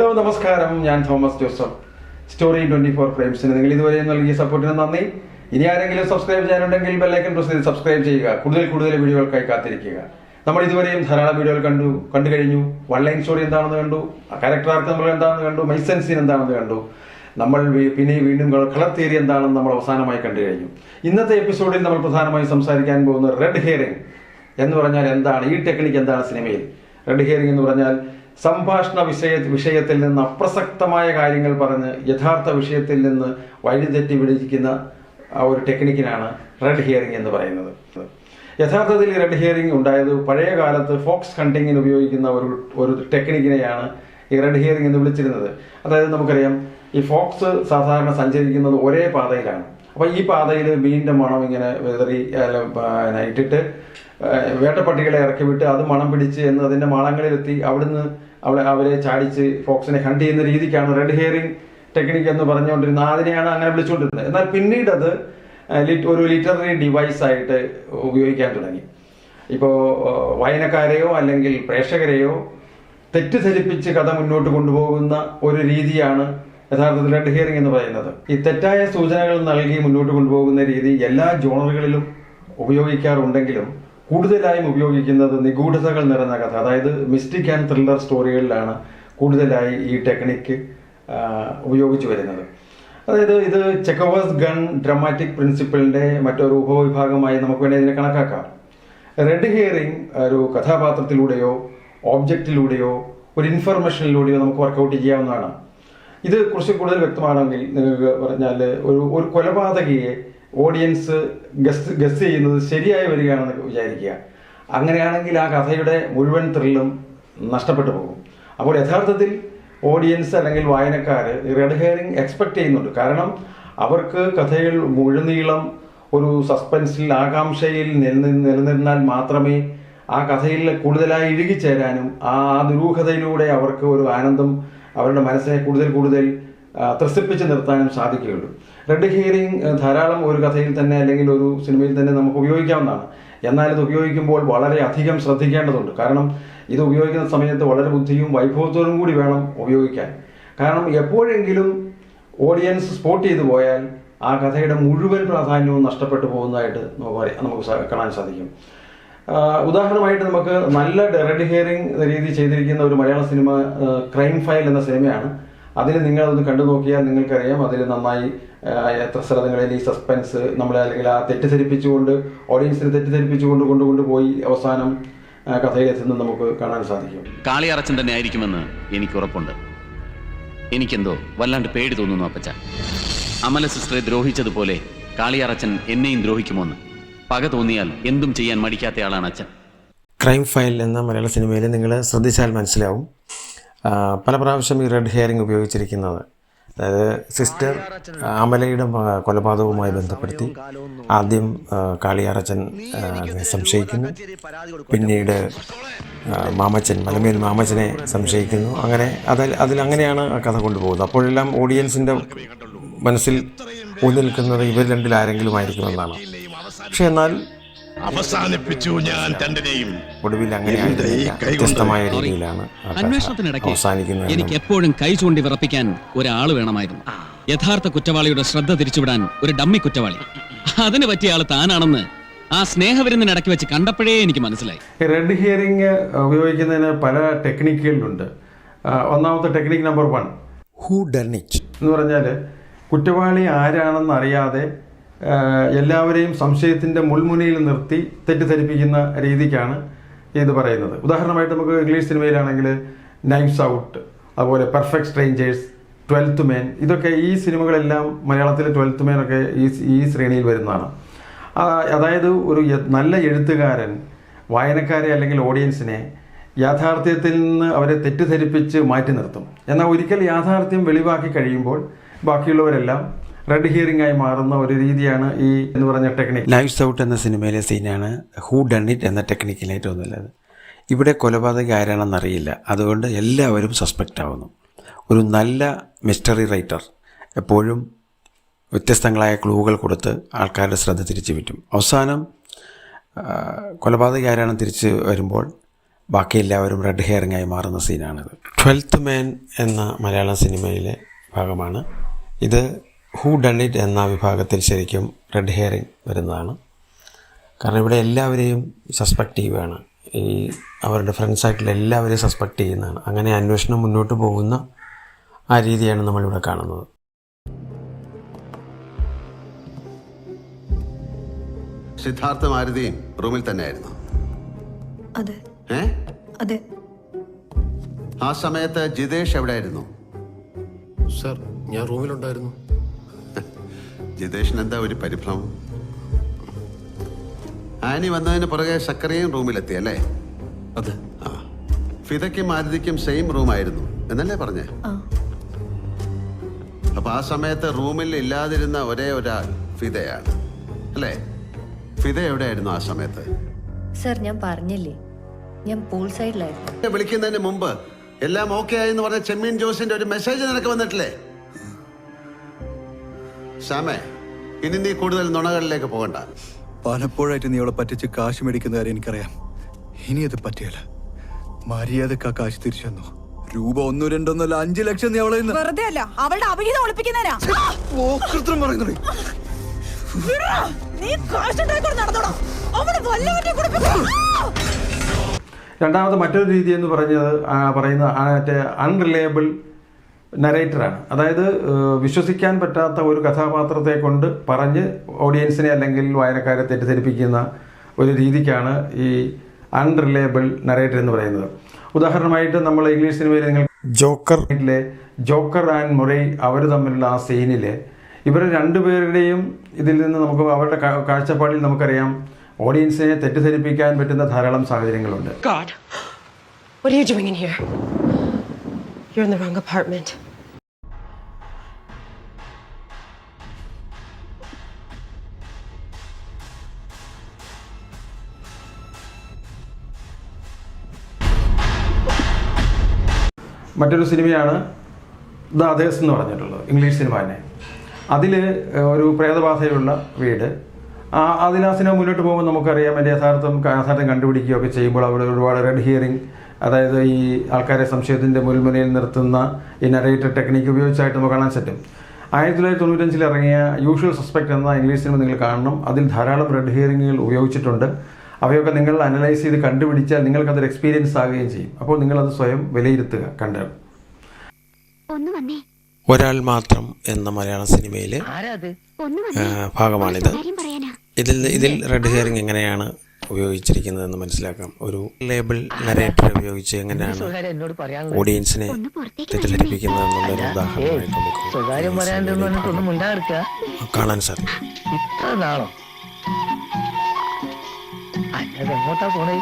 Hello നമസ്കാരം. ഞാൻ Thomas Joseph. Story twenty four ഫ്രെയിംസിന് നിങ്ങൾ ഇതുവരെ നൽകിയ സപ്പോർട്ടിന് നന്ദി. ഇനി ആരെങ്കിലും സബ്സ്ക്രൈബ് ചെയ്യാനുണ്ടെങ്കിൽ ബെല്ലൈക്കൻ പ്രസ് ചെയ്ത് സബ്സ്ക്രൈബ് ചെയ്യുക. കൂടുതൽ കൂടുതൽ വീഡിയോകൾക്കായി കാത്തിരിക്കുക. നമ്മൾ ഇതുവരെയും ധാരാളം വീഡിയോകൾ കണ്ടു കണ്ടു കഴിഞ്ഞു. വൺ ലൈൻ സ്റ്റോറി എന്താണെന്ന് കണ്ടു. ക്യാരക്ടർ ആർക്ക് നമ്മൾ എന്താണെന്ന് കണ്ടു. മൈസൻ സീൻ എന്താണെന്ന് കണ്ടു. നമ്മൾ പിന്നെ വീണ്ടും കളർ തിയറി എന്താണെന്ന് നമ്മൾ അവസാനമായി കണ്ടു കഴിഞ്ഞു. ഇന്നത്തെ എപ്പിസോഡിൽ നമ്മൾ പ്രധാനമായും സംസാരിക്കാൻ പോകുന്ന റെഡ് ഹെയറിങ് എന്ന് പറഞ്ഞാൽ എന്താണ്? ഈ ടെക്നിക്ക് എന്താണ് സിനിമയിൽ? റെഡ് ഹെയറിങ് എന്ന് പറഞ്ഞാൽ സംഭാഷണ വിഷയ വിഷയത്തിൽ നിന്ന് അപ്രസക്തമായ കാര്യങ്ങൾ പറഞ്ഞ് യഥാർത്ഥ വിഷയത്തിൽ നിന്ന് വഴിതെറ്റി പിടിക്കുന്ന ആ ഒരു ടെക്നിക്കിനാണ് റെഡ് ഹിയറിംഗ് എന്ന് പറയുന്നത്. യഥാർത്ഥത്തിൽ റെഡ് ഹിയറിംഗ് ഉണ്ടായത് പഴയ കാലത്ത് ഫോക്സ് ഹണ്ടിങ്ങിന് ഉപയോഗിക്കുന്ന ഒരു ഒരു ടെക്നിക്കിനെയാണ് ഈ റെഡ് ഹിയറിംഗ് എന്ന് വിളിച്ചിരുന്നത്. അതായത് നമുക്കറിയാം ഈ ഫോക്സ് സാധാരണ സഞ്ചരിക്കുന്നത് ഒരേ പാതയിലാണ്. അപ്പൊ ഈ പാതയിൽ മീനിന്റെ മണം ഇങ്ങനെ വെതറി ഇട്ടിട്ട് വേട്ടപ്പട്ടികളെ ഇറക്കി വിട്ട് അത് മണം പിടിച്ച് എന്ന് അതിന്റെ മണങ്ങളിലെത്തി അവിടുന്ന് അവിടെ അവരെ ചാടിച്ച് ഫോക്സിനെ ഹണ്ട് ചെയ്യുന്ന രീതിക്കാണ് റെഡ് ഹെയറിംഗ് ടെക്നിക്ക് എന്ന് പറഞ്ഞുകൊണ്ടിരുന്നത്. അതിനെയാണ് അങ്ങനെ വിളിച്ചുകൊണ്ടിരുന്നത്. എന്നാൽ പിന്നീട് അത് ഒരു ലിറ്റററി ഡിവൈസ് ആയിട്ട് ഉപയോഗിക്കാൻ തുടങ്ങി. ഇപ്പോൾ വായനക്കാരെയോ അല്ലെങ്കിൽ പ്രേക്ഷകരെയോ തെറ്റിദ്ധരിപ്പിച്ച് കഥ മുന്നോട്ട് കൊണ്ടുപോകുന്ന ഒരു രീതിയാണ് യഥാർത്ഥത്തിൽ റെഡ് ഹിയറിംഗ് എന്ന് പറയുന്നത്. ഈ തെറ്റായ സൂചനകൾ നൽകി മുന്നോട്ട് കൊണ്ടുപോകുന്ന രീതി എല്ലാ ജോണറുകളിലും ഉപയോഗിക്കാറുണ്ടെങ്കിലും കൂടുതലായും ഉപയോഗിക്കുന്നത് നിഗൂഢതകൾ നിറഞ്ഞ കഥ. അതായത് മിസ്റ്റിക് ആൻഡ് ത്രില്ലർ സ്റ്റോറികളിലാണ് കൂടുതലായി ഈ ടെക്നിക്ക് ഉപയോഗിച്ചു വരുന്നത്. അതായത് ഇത് ചെക്കോവേഴ്സ് ഗൺ ഡ്രമാറ്റിക് പ്രിൻസിപ്പിളിന്റെ മറ്റൊരു ഉപവിഭാഗമായി നമുക്ക് വേണ്ടി ഇതിനെ കണക്കാക്കാം. റെഡ് ഹിയറിംഗ് ഒരു കഥാപാത്രത്തിലൂടെയോ ഓബ്ജക്റ്റിലൂടെയോ ഒരു ഇൻഫർമേഷനിലൂടെയോ നമുക്ക് വർക്കൗട്ട് ചെയ്യാവുന്നതാണ്. ഇത് കുറച്ച് കൂടുതൽ വ്യക്തമാണെങ്കിൽ നിങ്ങൾക്ക് പറഞ്ഞാൽ ഒരു ഒരു കൊലപാതകയെ ഓഡിയൻസ് ഗസ് ഗസ് ചെയ്യുന്നത് ശരിയായി വരികയാണെന്ന് വിചാരിക്കുക. അങ്ങനെയാണെങ്കിൽ ആ കഥയുടെ മുഴുവൻ ത്രില്ലും നഷ്ടപ്പെട്ടു പോകും. അപ്പോൾ യഥാർത്ഥത്തിൽ ഓഡിയൻസ് അല്ലെങ്കിൽ വായനക്കാർ റെഡ് ഹെയറിംഗ് എക്സ്പെക്ട് ചെയ്യുന്നുണ്ട്. കാരണം അവർക്ക് കഥയിൽ മുഴുനീളം ഒരു സസ്പെൻസിൽ ആകാംക്ഷയിൽ നിലനി- നിലനിന്നാൽ മാത്രമേ ആ കഥയിൽ കൂടുതലായി ഇഴുകിച്ചേരാനും ആ ദുരൂഹതയിലൂടെ അവർക്ക് ഒരു ആനന്ദം അവരുടെ മനസ്സിനെ കൂടുതൽ കൂടുതൽ ത്രസിപ്പിച്ച് നിർത്താനും സാധിക്കുകയുള്ളൂ. റെഡ് ഹിയറിംഗ് ധാരാളം ഒരു കഥയിൽ തന്നെ അല്ലെങ്കിൽ ഒരു സിനിമയിൽ തന്നെ നമുക്ക് ഉപയോഗിക്കാവുന്നതാണ്. എന്നാൽ ഇത് ഉപയോഗിക്കുമ്പോൾ വളരെ അധികം ശ്രദ്ധിക്കേണ്ടതുണ്ട്. കാരണം ഇത് ഉപയോഗിക്കുന്ന സമയത്ത് വളരെ ബുദ്ധിയും വൈഭവത്തോടും കൂടി വേണം ഉപയോഗിക്കാൻ. കാരണം എപ്പോഴെങ്കിലും ഓഡിയൻസ് സ്പോട്ട് ചെയ്തു പോയാൽ ആ കഥയുടെ മുഴുവൻ പ്രാധാന്യവും നഷ്ടപ്പെട്ടു പോകുന്നതായിട്ട് നമുക്ക് നമുക്ക് കാണാൻ സാധിക്കും. ഉദാഹരണമായിട്ട് നമുക്ക് നല്ല റെഡ് ഹിയറിംഗ് രീതി ചെയ്തിരിക്കുന്ന ഒരു മലയാള സിനിമ ക്രൈം ഫയൽ എന്ന സിനിമയാണ്. അതിൽ നിങ്ങൾ അതൊന്ന് കണ്ടു നോക്കിയാൽ നിങ്ങൾക്കറിയാം അതിൽ നന്നായി എത്ര സ്ഥലങ്ങളിൽ ഈ സസ്പെൻസ് നമ്മളെ അല്ലെങ്കിൽ ആ തെറ്റിദ്ധരിപ്പിച്ചുകൊണ്ട് ഓഡിയൻസിനെ തെറ്റിദ്ധരിപ്പിച്ചുകൊണ്ട് കൊണ്ടുകൊണ്ട് പോയി അവസാനം കഥയിലെത്തുന്നത് നമുക്ക് കാണാൻ സാധിക്കും. കാളിയറച്ചൻ തന്നെ ആയിരിക്കുമെന്ന് എനിക്ക് ഉറപ്പുണ്ട് എനിക്കെന്തോ വല്ലാണ്ട് പേടി തോന്നുന്നു അപ്പച്ച. അമല സിസ്റ്ററെ ദ്രോഹിച്ചതുപോലെ കാളിയറച്ചൻ എന്നെയും ദ്രോഹിക്കുമോന്ന്. പക തോന്നിയാൽ എന്തും ചെയ്യാൻ മടിക്കാത്ത ആളാണ് അച്ഛൻ. ക്രൈം ഫയൽ എന്ന മലയാള സിനിമയിൽ നിങ്ങൾ ശ്രദ്ധിച്ചാൽ മനസ്സിലാവും. പല പ്രാവശ്യം ഈ റെഡ് ഹെയറിംഗ് ഉപയോഗിച്ചിരിക്കുന്നത്. അതായത് സിസ്റ്റർ അമലയുടെ കൊലപാതകവുമായി ബന്ധപ്പെടുത്തി ആദ്യം കാളിയാറച്ചൻ സംശയിക്കുന്നു. പിന്നീട് മാമച്ചൻ മലമേൽ മാമച്ചനെ സംശയിക്കുന്നു. അങ്ങനെ അതിൽ അതിലങ്ങനെയാണ് കഥ കൊണ്ടുപോകുന്നത്. അപ്പോഴെല്ലാം ഓഡിയൻസിന്റെ മനസ്സിൽ ഊന്നിൽക്കുന്നത് ഇവർ രണ്ടിൽ ആരെങ്കിലും ആയിരിക്കുമെന്നാണ് പക്ഷെ എന്നാൽ അവസാനിപ്പിച്ചു ഞാൻ രണ്ടിനെയും ഒടുവിൽ അങ്ങനെ ആയിരുന്നില്ല വ്യത്യസ്തമായ രീതിയിലാണ് ആ കഥ അന്വേഷണത്തിനിടയ്ക്ക് അവസാനിക്കുന്നത്. എനിക്ക് എപ്പോഴും കൈ ചൂണ്ടി വിറപ്പിക്കാൻ ഒരാൾ വേണമായിരുന്നു. യഥാർത്ഥ കുറ്റവാളിയുടെ ശ്രദ്ധ തിരിച്ചുവിടാൻ ഒരു ഡമ്മി കുറ്റവാളി. അതിന് പറ്റിയ ആൾ താനാണെന്ന് ആ സ്നേഹവിരുന്നിനിടയ്ക്ക് വെച്ച് കണ്ടപ്പോഴേ എനിക്ക് മനസ്സിലായി. റെഡ് ഹിയറിംഗ് ഉപയോഗിക്കുന്നതിന് പല ടെക്നിക്കുകളുണ്ട്. ആ, ഒന്നാമത്തെ technique number one. Who done it എന്ന് പറഞ്ഞാൽ കുറ്റവാളി ആരാണെന്ന് അറിയാതെ എല്ലാവരെയും സംശയത്തിന്റെ മുൾമുനയിൽ നിർത്തി തെറ്റിദ്ധരിപ്പിക്കുന്ന രീതിക്കാണ് ഇത് പറയുന്നത്. ഉദാഹരണമായിട്ട് നമുക്ക് ഇംഗ്ലീഷ് സിനിമയിലാണെങ്കിൽ നൈഫ്സ് ഔട്ട് അതുപോലെ പെർഫെക്റ്റ് സ്ട്രേഞ്ചേഴ്സ് ട്വൽത്ത് മേൻ ഇതൊക്കെ ഈ സിനിമകളെല്ലാം മലയാളത്തിലെ ട്വൽത്ത് ഒക്കെ ഈ ഈ ശ്രേണിയിൽ വരുന്നതാണ്. അതായത് ഒരു നല്ല എഴുത്തുകാരൻ വായനക്കാരെ അല്ലെങ്കിൽ ഓഡിയൻസിനെ യാഥാർത്ഥ്യത്തിൽ നിന്ന് അവരെ തെറ്റിദ്ധരിപ്പിച്ച് മാറ്റി നിർത്തും. എന്നാൽ ഒരിക്കൽ യാഥാർത്ഥ്യം വെളിവാക്കി കഴിയുമ്പോൾ ബാക്കിയുള്ളവരെല്ലാം റെഡ് ഹിയറിംഗ് ആയി മാറുന്ന ഒരു രീതിയാണ് ഈ എന്ന് പറഞ്ഞ ടെക്നിക് ലൈഫ്സ് ഔട്ട് എന്ന സിനിമയിലെ സീനാണ് ഹൂ ഡൺ ഇറ്റ് എന്ന ടെക്നിക്കിലായിട്ട് വന്നുള്ളത് ഇവിടെ കൊലപാതകം ആരാണെന്ന് അറിയില്ല. അതുകൊണ്ട് എല്ലാവരും സസ്പെക്റ്റ് ആവുന്നു. ഒരു നല്ല മിസ്റ്ററി റൈറ്റർ എപ്പോഴും വ്യത്യസ്തങ്ങളായ ക്ലൂകൾ കൊടുത്ത് ആൾക്കാരുടെ ശ്രദ്ധ തിരിച്ചു വിറ്റും. അവസാനം കൊലപാതക ആരാണ് തിരിച്ച് വരുമ്പോൾ ബാക്കി എല്ലാവരും റെഡ് ഹെയറിംഗ് ആയി മാറുന്ന സീനാണിത് ട്വൽത്ത് മാൻ എന്ന മലയാള സിനിമയിലെ ഭാഗമാണ്. ഇത് ഹൂ ഡൺ ഇറ്റ് എന്ന വിഭാഗത്തിൽ ശരിക്കും റെഡ് ഹെയറിങ് വരുന്നതാണ്. കാരണം ഇവിടെ എല്ലാവരെയും സസ്പെക്ട് ചെയ്യുകയാണ് ഈ അവരുടെ ഫ്രണ്ട്സായിട്ടുള്ള എല്ലാവരെയും സസ്പെക്റ്റ് ചെയ്യുന്നതാണ്. അങ്ങനെ അന്വേഷണം മുന്നോട്ട് പോകുന്ന ആ രീതിയാണ് നമ്മളിവിടെ കാണുന്നത്. സിദ്ധാർത്ഥ മാരുതിയും റൂമിൽ തന്നെയായിരുന്നു. അതെ. ഏ? അതെ. ആ സമയത്ത് ജിതേഷ് എവിടെയായിരുന്നു? സർ ഞാൻ റൂമിലുണ്ടായിരുന്നു. ജിതേഷിന് എന്താ ഒരു പരിഭ്രമം? ആനി വന്നതിന് പുറകെ സക്കറിയും റൂമിലെത്തി അല്ലേ? അതെ. ആ. ഫിതയ്ക്കും മാരുതിക്കും സെയിം റൂമായിരുന്നു എന്നല്ലേ പറഞ്ഞേ? അപ്പൊ ആ സമയത്ത് റൂമിൽ ഇല്ലാതിരുന്ന ഒരേ ഒരാൾ ഫിതയാണ് അല്ലേ? ഫിദ എവിടെയായിരുന്നു ആ സമയത്ത്? സർ ഞാൻ പറഞ്ഞില്ലേ ഞാൻ പൂൾ സൈഡിലായിരുന്നു വിളിക്കുന്നതിന് മുമ്പ് എല്ലാം ഓക്കെ എന്ന് പറഞ്ഞ ചെമ്മീൻ ജോസിന്റെ ഒരു മെസ്സേജ് നിനക്ക് വന്നിട്ടില്ലേ? ശ്യാമേ ഇനി നീ കൂടുതൽ നുണകളിലേക്ക് പോകണ്ട. പലപ്പോഴായിട്ട് നീ അവളെ പറ്റിച്ച് കാശ് മേടിക്കുന്ന കാര്യം എനിക്കറിയാം. ഇനി അത് പറ്റിയല്ല. മര്യാദയ്ക്ക് ആ കാശ് തിരിച്ചു തന്നു? രൂപ ഒന്നു രണ്ടൊന്നല്ല അഞ്ചു ലക്ഷം നീ അവളെ ഇന്ന് വെറുതെ അല്ല അവളുടെ അവിഹിതം ഒളിപ്പിക്കുന്നതിനാ നീ നടന്നോടാ. അവളെ വല്ലവന്റെ കുടിപ്പിക്കും രണ്ടാമത് മറ്റൊരു രീതി എന്ന് പറഞ്ഞത് പറയുന്നത് പറയുന്ന മറ്റേ അൺറിലയബിൾ നരേറ്ററാണ് അതായത് വിശ്വസിക്കാൻ പറ്റാത്ത ഒരു കഥാപാത്രത്തെ കൊണ്ട് പറഞ്ഞ് ഓഡിയൻസിനെ അല്ലെങ്കിൽ വായനക്കാരെ തെറ്റിദ്ധരിപ്പിക്കുന്ന ഒരു രീതിക്കാണ് ഈ അൺറിലയബിൾ നരേറ്റർ എന്ന് പറയുന്നത്. ഉദാഹരണമായിട്ട് നമ്മൾ ഇംഗ്ലീഷ് സിനിമയിൽ നിങ്ങൾ ജോക്കർ. ജോക്കർ ആൻഡ് മൊറൈ അവർ തമ്മിലുള്ള ആ സീനിൽ ഇവർ രണ്ടുപേരുടെയും ഇതിൽ നിന്ന് നമുക്ക് അവരുടെ കാഴ്ചപ്പാടിൽ നമുക്കറിയാം ഓഡിയൻസിനെ തെറ്റിദ്ധരിപ്പിക്കാൻ പറ്റുന്ന ധാരാളം സാഹചര്യങ്ങളുണ്ട് God, what are you doing in here? You're in the wrong apartment. മറ്റൊരു സിനിമയാണ് ദ അതേഴ്സ് എന്ന് പറഞ്ഞിട്ടുള്ളത് ഇംഗ്ലീഷ് സിനിമ തന്നെ അതിൽ ഒരു പ്രേതബാധയുള്ള വീട് ആ അതിൽ ആ സിനിമ മുന്നോട്ട് പോകുമ്പോൾ നമുക്കറിയാം അതിന്റെ യഥാർത്ഥം യഥാർത്ഥം കണ്ടുപിടിക്കുകയൊക്കെ ചെയ്യുമ്പോൾ അവിടെ ഒരുപാട് റെഡ് ഹിയറിംഗ് അതായത് ഈ ആൾക്കാരെ സംശയത്തിന്റെ മുൾമുനയിൽ നിർത്തുന്ന ഈ നറേറ്റർ ടെക്നിക്ക് ഉപയോഗിച്ചായിട്ട് നമുക്ക് കാണാൻ പറ്റും ആയിരത്തി തൊള്ളായിരത്തി തൊണ്ണൂറ്റഞ്ചിൽ ഇറങ്ങിയ യൂഷ്വൽ സസ്പെക്ട് എന്ന ഇംഗ്ലീഷ് സിനിമ നിങ്ങൾ കാണണം. അതിൽ ധാരാളം റെഡ് ഹിയറിങ്ങുകൾ ഉപയോഗിച്ചിട്ടുണ്ട്. അവയൊക്കെ നിങ്ങൾ അനലൈസ് ചെയ്ത് കണ്ടുപിടിച്ചാൽ നിങ്ങൾക്ക് അതൊരു എക്സ്പീരിയൻസ് ആകുകയും ചെയ്യും. അപ്പോൾ നിങ്ങൾ അത് സ്വയം വിലയിരുത്തുക കണ്ട്. ഒരാൾ മാത്രം എന്ന മലയാള സിനിമയിലെ ഭാഗമാണിത്. ഇതിൽ ഇതിൽ റെഡ് ഹിയറിംഗ് എങ്ങനെയാണ് ഉപയോഗിച്ചിരിക്കുന്നതെന്ന് മനസ്സിലാക്കാം. ഒരു ലേബിൾ നരേറ്റർ ഉപയോഗിച്ച് എങ്ങനെയാണ് ഓഡിയൻസിനെ തെറ്റിദ്ധരിപ്പിക്കുന്നത് എന്നുള്ളൊരു ഉദാഹരണമായിട്ട് നമുക്ക് കാണാൻ സാധിക്കും. എങ്ങോട്ടാ പോണേ?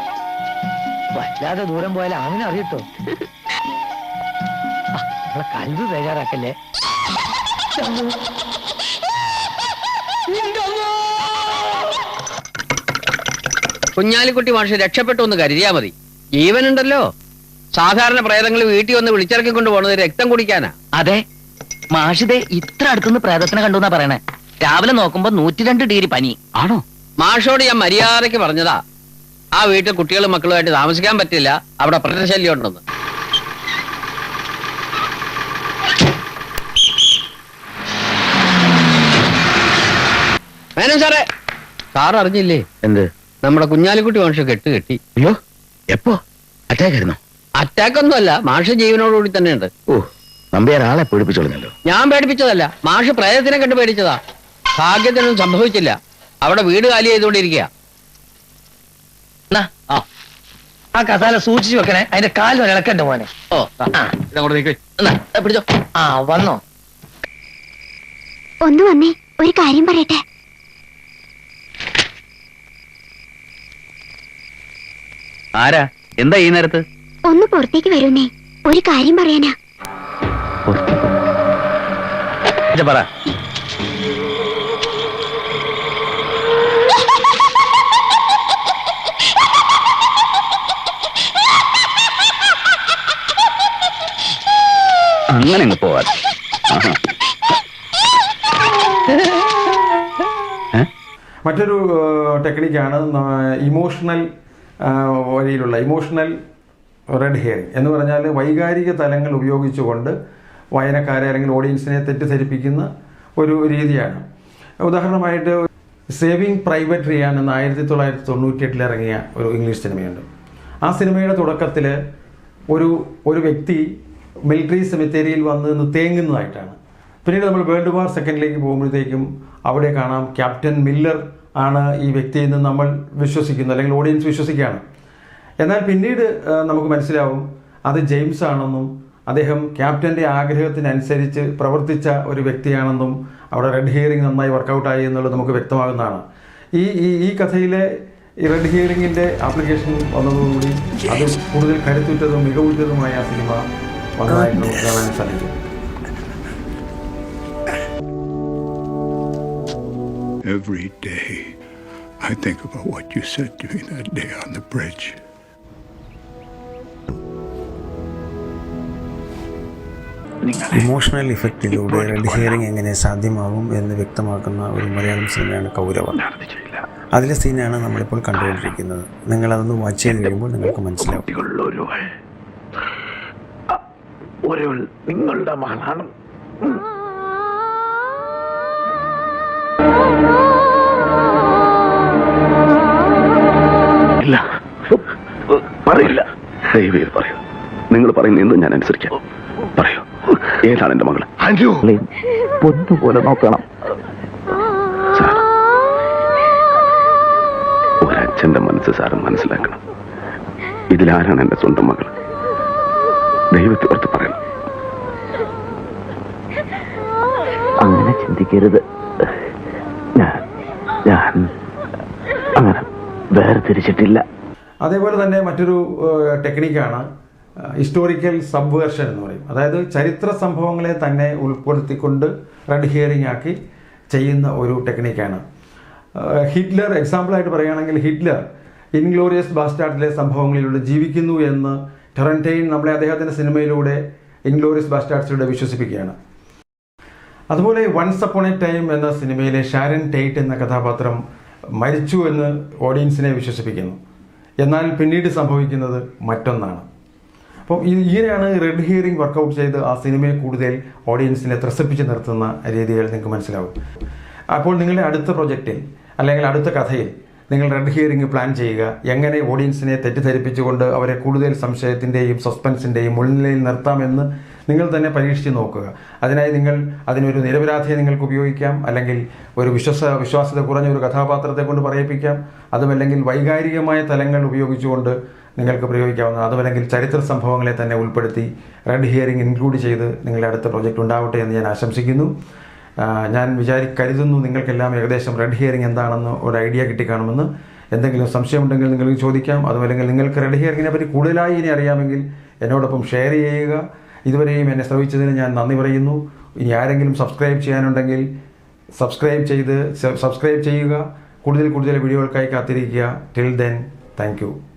വല്ലാതെ ദൂരം പോയാൽ അങ്ങനെ അറിയട്ടോ. കഴിവ് നമ്മളെ കൽവ് ബേജാറാക്കല്ലേ കുഞ്ഞാലിക്കുട്ടി മാഷ് രക്ഷപ്പെട്ടു എന്ന് കരുതിയാ മതി. ജീവനുണ്ടല്ലോ. സാധാരണ പ്രേതങ്ങൾ വീട്ടിൽ വന്ന് വിളിച്ചിറക്കി കൊണ്ട് പോണത് രക്തം കുടിക്കാനാ. അതെ. മാഷിതെ ഇത്ര അടുത്തുനിന്ന് പ്രേതത്തിനെ കണ്ടു എന്നാ പറയണേ. രാവിലെ നോക്കുമ്പോ നൂറ്റിരണ്ട് ഡിഗ്രി പനി. ആണോ? മാഷോട് ഞാൻ മര്യാദയ്ക്ക് പറഞ്ഞതാ. ആ വീട്ടിൽ കുട്ടികളും മക്കളുമായിട്ട് താമസിക്കാൻ പറ്റില്ല. അവിടെ പ്രേതശല്യം ഉണ്ടെന്ന്. മേനോ സാറേ സാർ അറിഞ്ഞില്ലേ? എന്ത്? നമ്മുടെ കുഞ്ഞാലിക്കുട്ടി മാഷ് കെട്ട് കെട്ടി. അയ്യോ എപ്പോ? അറ്റാക്ക് ആയിരുന്നു? അറ്റാക്ക് ഒന്നുമല്ല മാഷ് ജീവനോടുകൂടി തന്നെയുണ്ട്. ഓ നമ്പിയാർ ആളെ പേടിപ്പിച്ചോളുന്നല്ലോ. ഞാൻ പേടിപ്പിച്ചതല്ല മാഷ് പ്രേതത്തിനെ കണ്ട് പേടിച്ചതാ. ഭാഗ്യത്തിനൊന്നും സംഭവിച്ചില്ല. അവിടെ വീട് കാലി ചെയ്തുകൊണ്ടിരിക്കുക ആ. ആ കസാല സൂക്ഷിച്ചു വെക്കണേ. അതിന്റെ കാൽ വരെ ഇളക്കണ്ട മോനെ? ഓ ആ ഇതങ്ങോട്ട് നീക്ക്. എന്നാ, ദേ പിടിച്ചോ. ആ വന്നോ. ഒന്ന് വന്നേ ഒരു കാര്യം പറയട്ടെ. ആരാ? എന്താ ഈ നേരത്ത്? ഒന്ന് പുറത്തേക്ക് വരുന്നേ. ഒരു കാര്യം പറയാനാ. പറ. അങ്ങനെ അങ്ങ് പോവാ. മറ്റൊരു ടെക്നിക്കാണ് ഇമോഷണൽ വഴിയിലുള്ള ഇമോഷണൽ റെഡ് ഹെയറിങ് എന്ന് പറഞ്ഞാൽ വൈകാരിക തലങ്ങൾ ഉപയോഗിച്ചുകൊണ്ട് വായനക്കാരെ അല്ലെങ്കിൽ ഓഡിയൻസിനെ തെറ്റിദ്ധരിപ്പിക്കുന്ന ഒരു രീതിയാണ്. ഉദാഹരണമായിട്ട് സേവിങ് പ്രൈവറ്റ് റിയാൻ എന്ന ആയിരത്തി തൊള്ളായിരത്തി തൊണ്ണൂറ്റി എട്ടിൽ ഇറങ്ങിയ ഒരു ഇംഗ്ലീഷ് സിനിമയുണ്ട്. ആ സിനിമയുടെ തുടക്കത്തിൽ ഒരു ഒരു വ്യക്തി മിലിറ്ററി സെമിത്തേരിയിൽ വന്ന് നിന്ന് തേങ്ങുന്നതായിട്ടാണ്. പിന്നീട് നമ്മൾ വേൾഡ് വാർ സെക്കൻഡിലേക്ക് പോകുമ്പോഴത്തേക്കും അവിടെ കാണാം ക്യാപ്റ്റൻ മില്ലർ ആണ് ഈ വ്യക്തി എന്ന് നമ്മൾ വിശ്വസിക്കുന്നു അല്ലെങ്കിൽ ഓഡിയൻസ് വിശ്വസിക്കുകയാണ്. എന്നാൽ പിന്നീട് നമുക്ക് മനസ്സിലാവും അത് ജെയിംസ് ആണെന്നും അദ്ദേഹം ക്യാപ്റ്റന്റെ ആഗ്രഹത്തിനനുസരിച്ച് പ്രവർത്തിച്ച ഒരു വ്യക്തിയാണെന്നും അവിടെ റെഡ് ഹിയറിംഗ് നന്നായി വർക്കൗട്ടായി എന്നുള്ളത് നമുക്ക് വ്യക്തമാകുന്നതാണ്. ഈ ഈ ഈ കഥയിലെ ഈ റെഡ് ഹിയറിംഗിന്റെ ആപ്ലിക്കേഷൻ വന്നതോടുകൂടി അത് കൂടുതൽ കരുത്തുറ്റതും മികവുറ്റതുമായ ആ സിനിമ വന്നതായിട്ട് കാണാൻ സാധിക്കും. Every day, I think about what you said to me that day on the bridge. Emotional ഇഫക്റ്റിലൂടെ red herring എങ്ങനെ സാധ്യമാകും എന്ന് വ്യക്തമാക്കുന്ന ഒരു മലയാളം സിനിമയാണ് കൗരവ. അതിലെ സീനാണ് നമ്മളിപ്പോൾ കണ്ടുകൊണ്ടിരിക്കുന്നത്. നിങ്ങൾ അതൊന്ന് വാച്ച് ചെയ്ത് കഴിയുമ്പോൾ നിങ്ങൾക്ക് മനസ്സിലാവും. നിങ്ങളുടെ മകളാണ്. ഇല്ല പറയില്ല. ദയവേത് പറയൂ. നിങ്ങൾ പറയുന്ന എന്തും ഞാൻ അനുസരിക്കാം. പറയൂ. ഏതാണ് എന്റെ മകൾ? പൊന്നുപോലെ നോക്കണം. ഒരച്ഛന്റെ മനസ്സ് സാറ് മനസ്സിലാക്കണം. ഇതിലാരാണ് എന്റെ സ്വന്തം മകൾ ദൈവത്തെ ഓർത്ത് പറയണം. അങ്ങനെ ചിന്തിക്കരുത് ഞാൻ ഞാൻ അങ്ങനെ വേർതിരിച്ചിട്ടില്ല. അതേപോലെ തന്നെ മറ്റൊരു ടെക്നിക്കാണ് ഹിസ്റ്റോറിക്കൽ സബ്വേർഷൻ എന്ന് പറയും. അതായത് ചരിത്ര സംഭവങ്ങളെ തന്നെ ഉൾപ്പെടുത്തിക്കൊണ്ട് റെഡ് ഹിയറിംഗ് ആക്കി ചെയ്യുന്ന ഒരു ടെക്നിക്കാണ്. ഹിറ്റ്ലർ എക്സാമ്പിളായിട്ട് പറയുകയാണെങ്കിൽ ഹിറ്റ്ലർ ഇൻഗ്ലോറിയസ് ബാസ്റ്റാർഡിലെ സംഭവങ്ങളിലൂടെ ജീവിക്കുന്നു എന്ന് ടെറന്റൈൻ നമ്മളെ അദ്ദേഹത്തിന്റെ സിനിമയിലൂടെ ഇൻഗ്ലോറിയസ് ബാസ്റ്റാർഡ്സിലൂടെ വിശ്വസിപ്പിക്കുകയാണ്. അതുപോലെ വൺസ് അപ്പോൺ എ ടൈം എന്ന സിനിമയിലെ ഷാരൻ ടൈറ്റ് എന്ന കഥാപാത്രം മരിച്ചു എന്ന് ഓഡിയൻസിനെ വിശ്വസിപ്പിക്കുന്നു. എന്നാൽ പിന്നീട് സംഭവിക്കുന്നത് മറ്റൊന്നാണ്. അപ്പം ഇങ്ങനെയാണ് റെഡ് ഹിയറിംഗ് വർക്കൗട്ട് ചെയ്ത് ആ സിനിമയെ കൂടുതൽ ഓഡിയൻസിനെ ത്രസിപ്പിച്ച് നിർത്തുന്ന രീതികൾ നിങ്ങൾക്ക് മനസ്സിലാവും. അപ്പോൾ നിങ്ങളുടെ അടുത്ത പ്രൊജക്റ്റിൽ അല്ലെങ്കിൽ അടുത്ത കഥയിൽ നിങ്ങൾ റെഡ് ഹിയറിംഗ് പ്ലാൻ ചെയ്യുക. എങ്ങനെ ഓഡിയൻസിനെ തെറ്റിദ്ധരിപ്പിച്ചുകൊണ്ട് അവരെ കൂടുതൽ സംശയത്തിന്റെയും സസ്പെൻസിന്റെയും മുൻനിലയിൽ നിർത്താമെന്ന് നിങ്ങൾ തന്നെ പരീക്ഷിച്ച് നോക്കുക. അതിനായി നിങ്ങൾ അതിനൊരു നിരപരാധിയെ നിങ്ങൾക്ക് ഉപയോഗിക്കാം. അല്ലെങ്കിൽ ഒരു വിശ്വസ വിശ്വാസ്യത കുറഞ്ഞ ഒരു കഥാപാത്രത്തെ കൊണ്ട് പറയിപ്പിക്കാം. അതുമല്ലെങ്കിൽ വൈകാരികമായ തലങ്ങൾ ഉപയോഗിച്ചുകൊണ്ട് നിങ്ങൾക്ക് പ്രയോഗിക്കാവുന്ന അതുമല്ലെങ്കിൽ ചരിത്ര സംഭവങ്ങളെ തന്നെ ഉൾപ്പെടുത്തി റെഡ് ഹിയറിംഗ് ഇൻക്ലൂഡ് ചെയ്ത് നിങ്ങളുടെ അടുത്ത പ്രോജക്റ്റ് ഉണ്ടാവട്ടെ എന്ന് ഞാൻ ആശംസിക്കുന്നു. ഞാൻ വിചാരി കരുതുന്നു നിങ്ങൾക്കെല്ലാം ഏകദേശം റെഡ് ഹിയറിംഗ് എന്താണെന്ന് ഒരു ഐഡിയ കിട്ടിക്കാണുമെന്ന്. എന്തെങ്കിലും സംശയമുണ്ടെങ്കിൽ നിങ്ങൾക്ക് ചോദിക്കാം. അതുമല്ലെങ്കിൽ നിങ്ങൾക്ക് റെഡ് ഹിയറിങ്ങിനെ പറ്റി കൂടുതലായി ഇനി അറിയാമെങ്കിൽ എന്നോടൊപ്പം ഷെയർ ചെയ്യുക. ഇതുവരെയും എന്നെ ശ്രമിച്ചതിന് ഞാൻ നന്ദി പറയുന്നു. ഇനി ആരെങ്കിലും സബ്സ്ക്രൈബ് ചെയ്യാനുണ്ടെങ്കിൽ സബ്സ്ക്രൈബ് ചെയ്ത് സബ്സ്ക്രൈബ് ചെയ്യുക. കൂടുതൽ കൂടുതൽ വീഡിയോകൾക്കായി കാത്തിരിക്കുക. Till then thank